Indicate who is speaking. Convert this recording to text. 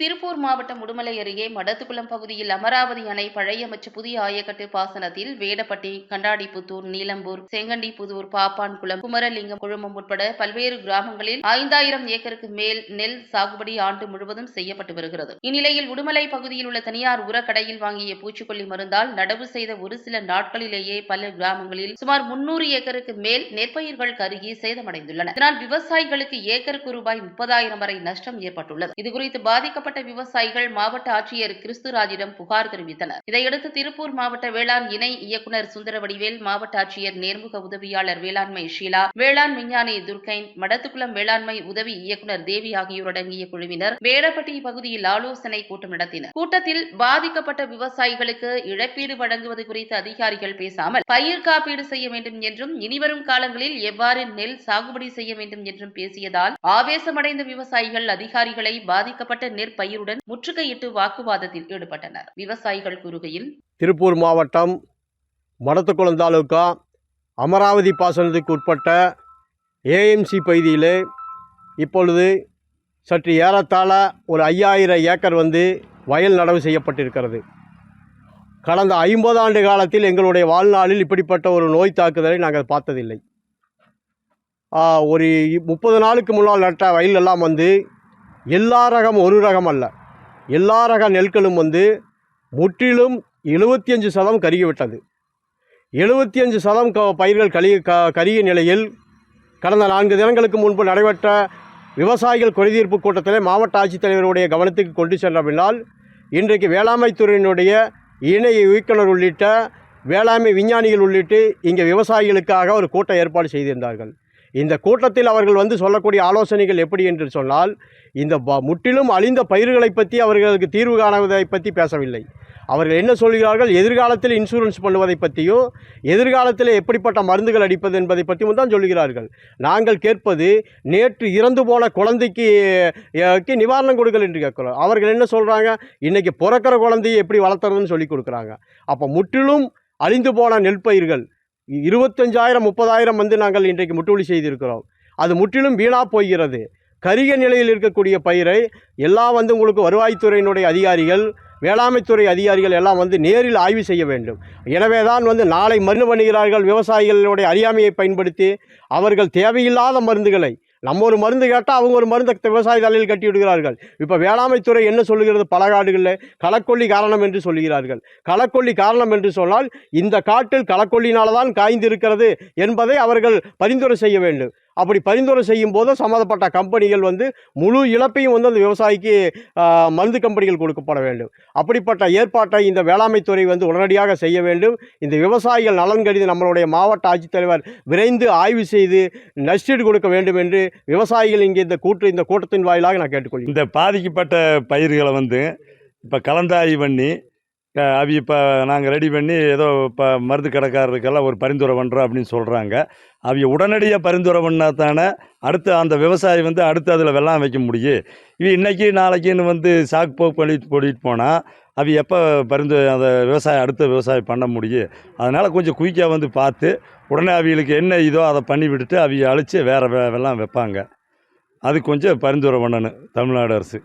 Speaker 1: திருப்பூர் மாவட்டம் உடுமலை அருகே மடத்துக்குளம் பகுதியில் அமராவதி அணை பழைய மற்றும் புதிய ஆயக்கட்டு பாசனத்தில் வேடப்பட்டி கண்டாடிப்புத்தூர் நீலம்பூர் செங்கண்டிப்புதூர் பாப்பான்குளம் குமரலிங்கம் குழுமம் உட்பட பல்வேறு கிராமங்களில் ஐந்தாயிரம் ஏக்கருக்கு மேல் நெல் சாகுபடி ஆண்டு முழுவதும் செய்யப்பட்டு வருகிறது. இந்நிலையில் உடுமலை பகுதியில் உள்ள தனியார் உரக்கடையில் வாங்கிய பூச்சிக்கொல்லி மருந்தால் நடவு செய்த ஒரு சில நாட்களிலேயே பல கிராமங்களில் சுமார் முன்னூறு ஏக்கருக்கு மேல் நெற்பயிர்கள் கருகி சேதமடைந்துள்ளன. இதனால் விவசாயிகளுக்கு ஏக்கருக்கு ரூபாய் முப்பதாயிரம் வரை நஷ்டம் ஏற்பட்டுள்ளது. இதுகுறித்து பாதிக்கப்பட்ட விவசாயிகள் மாவட்ட ஆட்சியர் கிறிஸ்துராஜிடம் புகார் தெரிவித்தனர். இதையடுத்து திருப்பூர் மாவட்ட வேளாண் இணை இயக்குநர் சுந்தரவடிவேல் மாவட்ட ஆட்சியர் நேர்முக உதவியாளர் வேளாண்மை ஷீலா வேளாண் விஞ்ஞானி துர்கைன் மடத்துக்குளம் வேளாண்மை உதவி இயக்குநர் தேவி ஆகியோர் அடங்கிய குழுவினர் வேடப்பட்டி பகுதியில் ஆலோசனை கூட்டம் நடத்தினர். கூட்டத்தில் பாதிக்கப்பட்ட விவசாயிகளுக்கு இழப்பீடு வழங்குவது குறித்து அதிகாரிகள் பேசாமல் பயிர் காப்பீடு செய்ய வேண்டும் என்றும் இனிவரும் காலங்களில் எவ்வாறு நெல் சாகுபடி செய்ய வேண்டும் என்றும் பேசியதால் ஆவேசமடைந்த விவசாயிகள் அதிகாரிகளை பாதிக்கப்பட்ட நெற் பயிருடன் முற்றுகையிட்டு வாக்குவாதத்தில் ஈடுபட்டனர். விவசாயிகள் கூறுகையில்
Speaker 2: திருப்பூர் மாவட்டம் மடத்துக்குளம் தாலுகா அமராவதி பாசனத்துக்கு உட்பட்ட ஏஎம்சி பகுதியில் இப்பொழுது சற்று ஏறத்தாழ ஒரு ஐயாயிரம் ஏக்கர் வந்து வயல் நடவு செய்யப்பட்டிருக்கிறது. கடந்த ஐம்பது ஆண்டு காலத்தில் எங்களுடைய வாழ்நாளில் இப்படிப்பட்ட ஒரு நோய் தாக்குதலை நாங்கள் பார்த்ததில்லை. ஒரு முப்பது நாளுக்கு முன்னால் நட்ட வயலெல்லாம் வந்து எல்லா ரகம் ஒரு ரகம் அல்ல. எல்லா ரக நெற்களும் வந்து முற்றிலும் எழுபத்தி அஞ்சு சதம் கருகிவிட்டது. எழுபத்தி அஞ்சு சதம் க பயிர்கள் கழி க கருகிய நிலையில் கடந்த நான்கு தினங்களுக்கு முன்பு நடைபெற்ற விவசாயிகள் குறைதீர்ப்பு கூட்டத்திலே மாவட்ட ஆட்சித்தலைவருடைய கவனத்துக்கு கொண்டு சென்ற பின்னால் இன்றைக்கு வேளாண்மைத்துறையினுடைய இணை இயக்குனர் உள்ளிட்ட வேளாண்மை விஞ்ஞானிகள் உள்ளிட்டு இங்கே விவசாயிகளுக்காக ஒரு கூட்டம் ஏற்பாடு செய்திருந்தார்கள். இந்த கூட்டத்தில் அவர்கள் வந்து சொல்லக்கூடிய ஆலோசனைகள் எப்படி என்று சொன்னால் இந்த முற்றிலும் அழிந்த பயிர்களை பற்றி அவர்களுக்கு தீர்வு காணுவதை பற்றி பேசவில்லை. அவர்கள் என்ன சொல்கிறார்கள்? எதிர்காலத்தில் இன்சூரன்ஸ் பண்ணுவதை பற்றியும் எதிர்காலத்தில் எப்படிப்பட்ட மருந்துகள் அடிப்பது என்பதை பற்றியும் தான் சொல்கிறார்கள். நாங்கள் கேட்பது நேற்று இறந்து போன குழந்தைக்கு நிவாரணம் கொடுங்கள் என்று கேட்கிறோம் அவர்கள் என்ன சொல்கிறாங்க இன்றைக்கி பிறக்கிற குழந்தையை எப்படி வளர்த்துறதுன்னு சொல்லி கொடுக்குறாங்க. அப்போ முற்றிலும் அழிந்து போன நெற்பயிர்கள் இருபத்தஞ்சாயிரம் முப்பதாயிரம் வந்து நாங்கள் இன்றைக்கு முட்டுவலி செய்திருக்கிறோம். அது முற்றிலும் வீணாக போகிறது. கரிய நிலையில் இருக்கக்கூடிய பயிரை எல்லாம் வந்து உங்களுக்கு வருவாய்த்துறையினுடைய அதிகாரிகள் வேளாண்மைத்துறை அதிகாரிகள் எல்லாம் வந்து நேரில் ஆய்வு செய்ய வேண்டும். எனவே தான் வந்து நாளை மருந்து பண்ணுகிறார்கள் விவசாயிகளுடைய அறியாமையை பயன்படுத்தி அவர்கள் தேவையில்லாத மருந்துகளை நம்ம ஒரு மருந்து கேட்டால் அவங்க ஒரு மருந்தை விவசாய தலையில் கட்டி விடுகிறார்கள். இப்போ வேளாண்மைத்துறை என்ன சொல்லுகிறது பல காடுகளில்? களக்கொல்லி காரணம் என்று சொல்லுகிறார்கள். களக்கொல்லி காரணம் என்று சொன்னால் இந்த காட்டில் களக்கொல்லினால தான் காய்ந்திருக்கிறது என்பதை அவர்கள் பரிந்துரை செய்ய வேண்டும். அப்படி பரிந்துரை செய்யும் போது சம்மந்தப்பட்ட கம்பெனிகள் வந்து முழு இழப்பையும் வந்து அந்த விவசாயிக்கு மருந்து கம்பெனிகள் கொடுக்கப்பட வேண்டும். அப்படிப்பட்ட ஏற்பாட்டை இந்த வேளாண்மைத்துறை வந்து உடனடியாக செய்ய வேண்டும். இந்த விவசாயிகள் நலன் கருதி நம்மளுடைய மாவட்ட ஆட்சித்தலைவர் விரைந்து ஆய்வு செய்து நஷ்டீடு கொடுக்க வேண்டும் என்று விவசாயிகள் இங்கே இந்த கூட்டு இந்த கூட்டத்தின் வாயிலாக நான் கேட்டுக்கொள்கிறேன்.
Speaker 3: இந்த பாதிக்கப்பட்ட பயிர்களை வந்து இப்போ கலந்தாய்வு பண்ணி அஹ், அவி இப்போ நாங்கள் ரெடி பண்ணி ஏதோ இப்போ மருந்து கடைக்காரருக்கெல்லாம் ஒரு பரிந்துரை பண்ணுறோம் அப்படின்னு சொல்கிறாங்க அவிய உடனடியாக பரிந்துரை பண்ணால் தானே அடுத்து அந்த விவசாயி வந்து அடுத்து அதில் வெள்ளம் வைக்க முடியும் இவ இன்றைக்கி நாளைக்குன்னு வந்து சாக்கு போக்கு பண்ணிட்டு போட்டிட்டு போனால் அவி எப்போ பரிந்து அந்த விவசாயம் அடுத்த விவசாயம் பண்ண முடியும் அதனால் கொஞ்சம் குயிக்காக வந்து பார்த்து உடனே அவிகளுக்கு என்ன இதோ அதை பண்ணி விட்டுட்டு அவிய அழித்து வேறு வெ வெள்ளம் வைப்பாங்க. அது கொஞ்சம் பரிந்துரை பண்ணணும் தமிழ்நாடு அரசு.